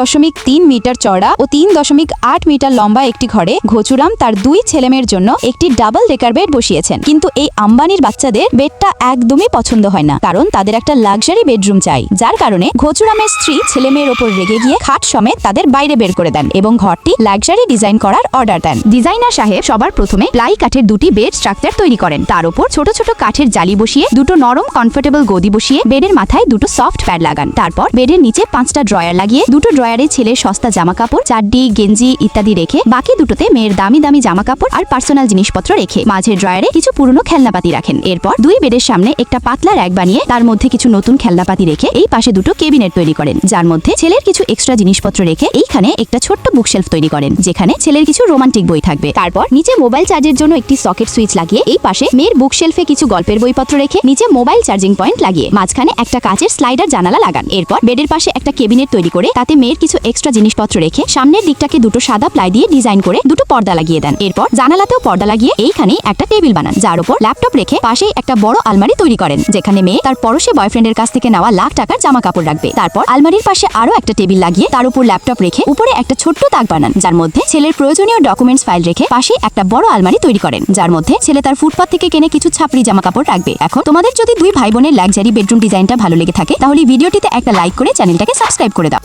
দশমিক তিন মিটার চড়া ও তিন দশমিক আট মিটার লম্বা একটি ঘরে ঘচুরাম তার দুই ছেলেমেয়ের জন্য একটি ডাবল ডেকার বেড বসিয়েছেন। কিন্তু এই আম্বানির বাচ্চাদের বেডটা একদমই পছন্দ হয় না, কারণ তাদের একটা লাক্সারি বেডরুম চাই, যার কারণে ঘচুরামের স্ত্রী ছেলেমেয়ের ওপর রেগে গিয়ে খাট সমেত তাদের বাইরে বের করে দেন এবং ঘরটি লাক্সারি ডিজাইন করার অর্ডার দেন। ডিজাইনার সাহেব সবার প্রথমে প্লাই কাঠের দুটি বেড স্ট্রাকচার তৈরি করেন। তার উপর ছোট ছোট কাঠের জালি বসিয়ে দুটো নরম কমফোর্টেবল গদি বসিয়ে বেডের মাথায় দুটো সফট প্যাড লাগান। তারপর বেডের নিচে পাঁচটা ড্রয়ার লাগিয়ে দুটো ড্রয়ারে ছেলের সস্তা জামা কাপড় চাড্ডি গেঞ্জি ইত্যাদি রেখে বাকি দুটোতে মেয়ের দামি দামি জামা কাপড় আর পার্সোনাল জিনিসপত্র রেখে মাঝের ড্রয়ারে কিছু পুরনো খেলনাপাতি রাখেন। এরপর দুই বেডের সামনে একটা পাতলা র্যাক বানিয়ে তার মধ্যে কিছু নতুন খেলনাপাতি রেখে এই পাশে দুটো কেবিনেট তৈরি করেন, যার মধ্যে ছেলের কিছু এক্সট্রা জিনিসপত্র রেখে এইখানে একটা ছোট্ট বুকশেলফ তৈরি করেন, যেখানে ছেলের কিছু রোমান্টিক বই থাকবে। তারপর নিচে মোবাইল চার্জের জন্য একটি সকেট সুইচ লাগিয়ে এই পাশে মেয়ের বুকশেলফে কিছু গল্পের বইপত্র রেখে নিচে মোবাইল চার্জিং পয়েন্ট লাগিয়ে মাঝখানে একটা কাচের স্লাইডার জানালা লাগান। এরপর বেডের পাশে একটা কেবিনেট তৈরি করে তাতে মেয়ের কিছু এক্সট্রা জিনিসপত্র রেখে সামনের দিকটাকে দুটো সাদা প্লাই দিয়ে ডিজাইন করে দুটো পর্দা লাগিয়ে দেন। এরপর জানালাতেও পর্দা লাগিয়ে এইখানে একটা টেবিল বানান, যার উপর ল্যাপটপ রেখে পাশেই একটা বড় আলমারি তৈরি করেন, যেখানে মেয়ে তার পরশে বয়ফ্রেন্ডের কাছ থেকে নেওয়া লাখ টাকার জামা কাপড় রাখবে। তারপর আলমারির পাশে আরও একটা টেবিল লাগিয়ে তার উপর ল্যাপটপ রেখে উপরে একটা ছোট্ট তাক বানান, যার মধ্যে ছেলের প্রয়োজনীয় ডকুমেন্টস ফাইল রেখে পাশে একটা বড় আলমারি তৈরি করেন, যার মধ্যে ছেলে তার ফুটপাত থেকে কেনে কিছু ছাপড়ি জামা কাপড় রাখবে। এখন তোমাদের যদি দুই ভাই বোনের লাক্সারি বেডরুম ডিজাইনটা ভালো লেগে থাকে, তাহলে ভিডিওটিতে একটা লাইক করে চ্যানেলটাকে সাবস্ক্রাইব করে দাও।